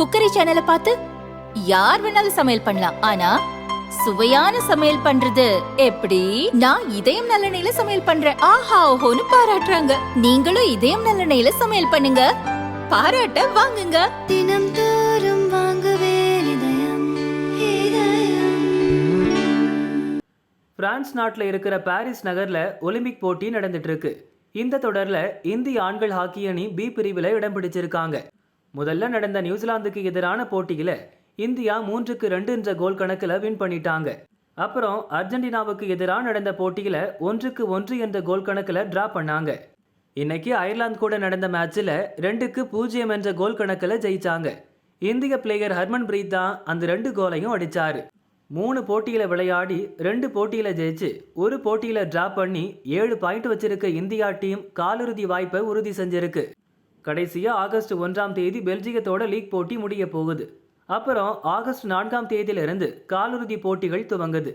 Cookery சேனலை பார்த்து யார் வேணாலும் சமையல் பண்ணலாம். ஆனா சுவையான சமையல் பண்றது எப்படி? நான் இதயம் நல்லெண்ணெயில சமையல் பண்றேன். ஆஹா ஓஹோன்னு பாராட்டுறாங்க. நீங்களும் இதயம் நல்லெண்ணெயில சமையல் பண்ணுங்க. பாராட்ட வாங்குங்க. தினம் தோறும் வாங்குவே இதயம் இதயம். பிரான்ஸ் நாட்டில் இருக்கிற பாரிஸ் நகர்ல ஒலிம்பிக் போட்டி நடந்துட்டு இருக்கு. இந்த தொடர்ல இந்திய ஆண்கள் ஹாக்கி அணி பி பிரிவில் இடம் பிடிச்சிருக்காங்க. முதல்ல நடந்த நியூசிலாந்துக்கு எதிரான போட்டியில் இந்தியா மூன்றுக்கு ரெண்டு என்ற கோல் கணக்கில் வின் பண்ணிட்டாங்க. அப்புறம் அர்ஜென்டினாவுக்கு எதிராக நடந்த போட்டியில் ஒன்றுக்கு ஒன்று என்ற கோல் கணக்கில் டிரா பண்ணாங்க. இன்னைக்கு அயர்லாந்து கூட நடந்த மேட்ச்சில் ரெண்டுக்கு பூஜ்ஜியம் என்ற கோல் கணக்கில் ஜெயிச்சாங்க. இந்திய பிளேயர் ஹர்மன் பிரீத் தான் அந்த ரெண்டு கோலையும் அடித்தார் மூணு போட்டியில் விளையாடி ரெண்டு போட்டியில் ஜெயிச்சு ஒரு போட்டியில் டிரா பண்ணி ஏழு பாயிண்ட் வச்சிருக்க இந்தியா டீம் காலிறுதி வாய்ப்பை உறுதி செஞ்சிருக்கு. கடைசியாக ஆகஸ்ட் ஒன்றாம் தேதி பெல்ஜியத்தோட லீக் போட்டி முடிய போகுது. அப்புறம் ஆகஸ்ட் நான்காம் தேதியிலிருந்து காலிறுதி போட்டிகள் துவங்குது.